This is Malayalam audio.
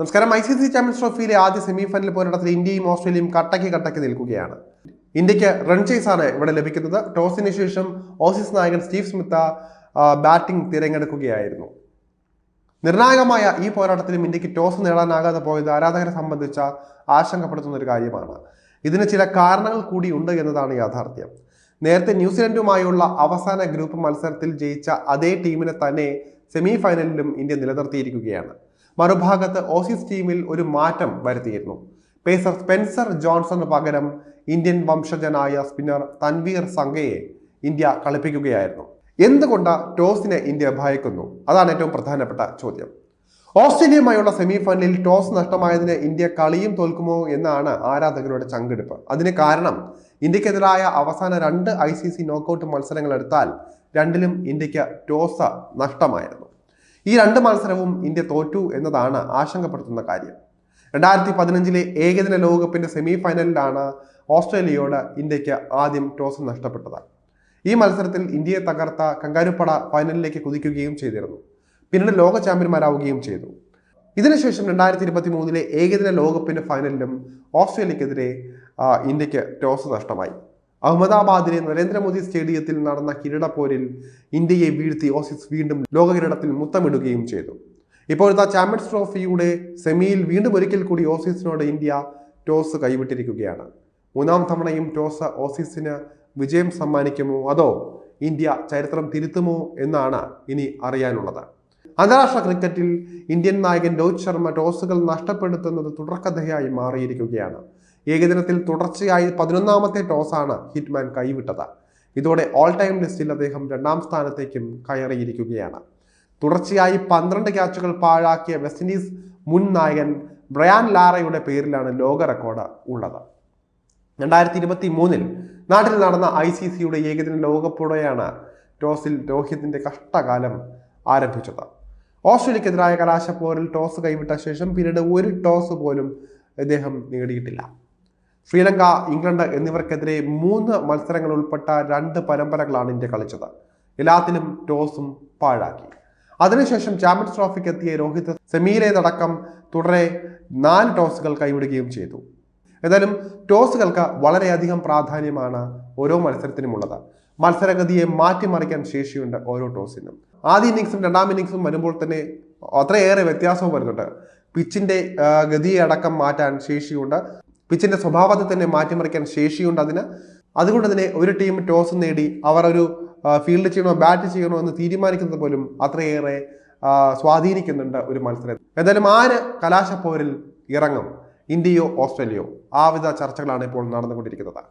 നമസ്കാരം. ഐ സി സി ചാമ്പ്യൻസ് ട്രോഫിയിലെ ആദ്യ സെമി ഫൈനൽ പോരാട്ടത്തിൽ ഇന്ത്യയും ഓസ്ട്രേലിയയും കട്ടക്ക് കട്ടക്ക് നിൽക്കുകയാണ്. ഇന്ത്യയ്ക്ക് റൺ ആണ് ഇവിടെ ലഭിക്കുന്നത്. ടോസിന് ശേഷം ഓസീസ് നായകൻ സ്റ്റീവ് സ്മിത്ത ബാറ്റിംഗ് തിരഞ്ഞെടുക്കുകയായിരുന്നു. നിർണായകമായ ഈ പോരാട്ടത്തിലും ഇന്ത്യയ്ക്ക് ടോസ് നേടാനാകാതെ പോയത് ആരാധകരെ സംബന്ധിച്ച ആശങ്കപ്പെടുത്തുന്ന ഒരു കാര്യമാണ്. ഇതിന് ചില കാരണങ്ങൾ കൂടി ഉണ്ട് എന്നതാണ് യാഥാർത്ഥ്യം. നേരത്തെ ന്യൂസിലൻഡുമായുള്ള അവസാന ഗ്രൂപ്പ് മത്സരത്തിൽ ജയിച്ച അതേ ടീമിനെ തന്നെ സെമി ഫൈനലിലും ഇന്ത്യ നിലനിർത്തിയിരിക്കുകയാണ്. മറുഭാഗത്ത് ഓസീസ് ടീമിൽ ഒരു മാറ്റം വരുത്തിയിരുന്നു. പേസർ സ്പെൻസർ ജോൺസണ് പകരം ഇന്ത്യൻ വംശജനായ സ്പിന്നർ തൻവീർ സംഗയെ ഇന്ത്യ കളിപ്പിക്കുകയായിരുന്നു. എന്തുകൊണ്ട് ടോസിനെ ഇന്ത്യ ഭയക്കുന്നു? അതാണ് ഏറ്റവും പ്രധാനപ്പെട്ട ചോദ്യം. ഓസ്ട്രേലിയയുമായുള്ള സെമി ഫൈനലിൽ ടോസ് നഷ്ടമായതിന് ഇന്ത്യ കളിയും തോൽക്കുമോ എന്നാണ് ആരാധകരുടെ ചങ്കെടുപ്പ്. അതിന് കാരണം ഇന്ത്യക്കെതിരായ അവസാന രണ്ട് ഐ സി സി നോക്കൌട്ട് മത്സരങ്ങൾ എടുത്താൽ രണ്ടിലും ഇന്ത്യയ്ക്ക് ടോസ് നഷ്ടമായിരുന്നു. ഈ രണ്ട് മത്സരവും ഇന്ത്യ തോറ്റു എന്നതാണ് ആശങ്കപ്പെടുത്തുന്ന കാര്യം. രണ്ടായിരത്തി പതിനഞ്ചിലെ ഏകദിന ലോകകപ്പിന്റെ സെമി ഫൈനലിലാണ് ഓസ്ട്രേലിയയോട് ഇന്ത്യയ്ക്ക് ആദ്യം ടോസ് നഷ്ടപ്പെട്ടത്. ഈ മത്സരത്തിൽ ഇന്ത്യയെ തകർത്ത കങ്കാരുപ്പട ഫൈനലിലേക്ക് കുതിക്കുകയും ചെയ്തിരുന്നു. പിന്നീട് ലോക ചാമ്പ്യന്മാരാവുകയും ചെയ്തു. ഇതിനുശേഷം രണ്ടായിരത്തി ഇരുപത്തി മൂന്നിലെ ഏകദിന ലോകകപ്പിന്റെ ഫൈനലിലും ഓസ്ട്രേലിയക്കെതിരെ ഇന്ത്യയ്ക്ക് ടോസ് നഷ്ടമായി. അഹമ്മദാബാദിലെ നരേന്ദ്രമോദി സ്റ്റേഡിയത്തിൽ നടന്ന കിരീടപ്പോരിൽ ഇന്ത്യയെ വീഴ്ത്തി ഓസീസ് വീണ്ടും ലോക കിരീടത്തിൽ മുത്തമിടുകയും ചെയ്തു. ഇപ്പോഴത്തെ ചാമ്പ്യൻസ് ട്രോഫിയുടെ സെമിയിൽ വീണ്ടും ഒരിക്കൽ കൂടി ഓസീസിനോട് ഇന്ത്യ ടോസ് കൈവിട്ടിരിക്കുകയാണ്. മൂന്നാം തവണയും ടോസ് ഓസീസിന് വിജയം സമ്മാനിക്കുമോ അതോ ഇന്ത്യ ചരിത്രം തിരുത്തുമോ എന്നാണ് ഇനി അറിയാനുള്ളത്. അന്താരാഷ്ട്ര ക്രിക്കറ്റിൽ ഇന്ത്യൻ നായകൻ രോഹിത് ശർമ്മ ടോസുകൾ നഷ്ടപ്പെടുത്തുന്നത് തുടർക്കഥയായി മാറിയിരിക്കുകയാണ്. ഏകദിനത്തിൽ തുടർച്ചയായി പതിനൊന്നാമത്തെ ടോസാണ് ഹിറ്റ്മാൻ കൈവിട്ടത്. ഇതോടെ ഓൾ ടൈം ലിസ്റ്റിൽ അദ്ദേഹം രണ്ടാം സ്ഥാനത്തേക്കും കയറിയിരിക്കുകയാണ്. തുടർച്ചയായി പന്ത്രണ്ട് ക്യാച്ചുകൾ പാഴാക്കിയ വെസ്റ്റ് ഇൻഡീസ് മുൻ നായകൻ ബ്രയാൻ ലാറയുടെ പേരിലാണ് ലോക റെക്കോർഡ് ഉള്ളത്. രണ്ടായിരത്തി ഇരുപത്തി മൂന്നിൽ നാട്ടിൽ നടന്ന ഐ സി സിയുടെ ഏകദിന ലോകകപ്പോടെയാണ് ടോസിൽ രോഹിത്തിന്റെ കഷ്ടകാലം ആരംഭിച്ചത്. ഓസ്ട്രേലിയക്കെതിരായ കലാശപ്പോരിൽ ടോസ് കൈവിട്ട ശേഷം പിന്നീട് ഒരു ടോസ് പോലും അദ്ദേഹം നേടിയിട്ടില്ല. ശ്രീലങ്ക ഇംഗ്ലണ്ട് എന്നിവർക്കെതിരെ മൂന്ന് മത്സരങ്ങൾ ഉൾപ്പെട്ട രണ്ട് പരമ്പരകളാണ് ഇന്ത്യ കളിച്ചത്. എല്ലാത്തിലും ടോസും പാഴാക്കി. അതിനുശേഷം ചാമ്പ്യൻസ് ട്രോഫിക്ക് എത്തിയ രോഹിത് സെമിയിലേതടക്കം തുടരെ നാല് ടോസുകൾ കൈവിടുകയും ചെയ്തു. ഏതായാലും ടോസുകൾക്ക് വളരെയധികം പ്രാധാന്യമാണ് ഓരോ മത്സരത്തിനുമുള്ളത്. മത്സരഗതിയെ മാറ്റിമറിക്കാൻ ശേഷിയുണ്ട് ഓരോ ടോസിനും. ആദ്യ ഇന്നിങ്സും രണ്ടാം ഇന്നിങ്സും വരുമ്പോൾ തന്നെ അത്രയേറെ വ്യത്യാസവും വരുന്നുണ്ട്. പിച്ചിന്റെ ഗതിയെ അടക്കം മാറ്റാൻ ശേഷിയുണ്ട്. പിച്ചിന്റെ സ്വഭാവത്തെ തന്നെ മാറ്റിമറിക്കാൻ ശേഷിയുണ്ട് അതിന്. അതുകൊണ്ട് തന്നെ ഒരു ടീം ടോസ് നേടി അവർ ഒരു ഫീൽഡ് ചെയ്യണോ ബാറ്റ് ചെയ്യണോ എന്ന് തീരുമാനിക്കുന്നത് പോലും അത്രയേറെ സ്വാധീനിക്കുന്നുണ്ട് ഒരു മത്സരം. എന്തായാലും ആര് കലാശപ്പോരിൽ ഇറങ്ങും? ഇന്ത്യയോ ഓസ്ട്രേലിയയോ ആ വിധ ചർച്ചകളാണ് ഇപ്പോൾ നടന്നുകൊണ്ടിരിക്കുന്നത്.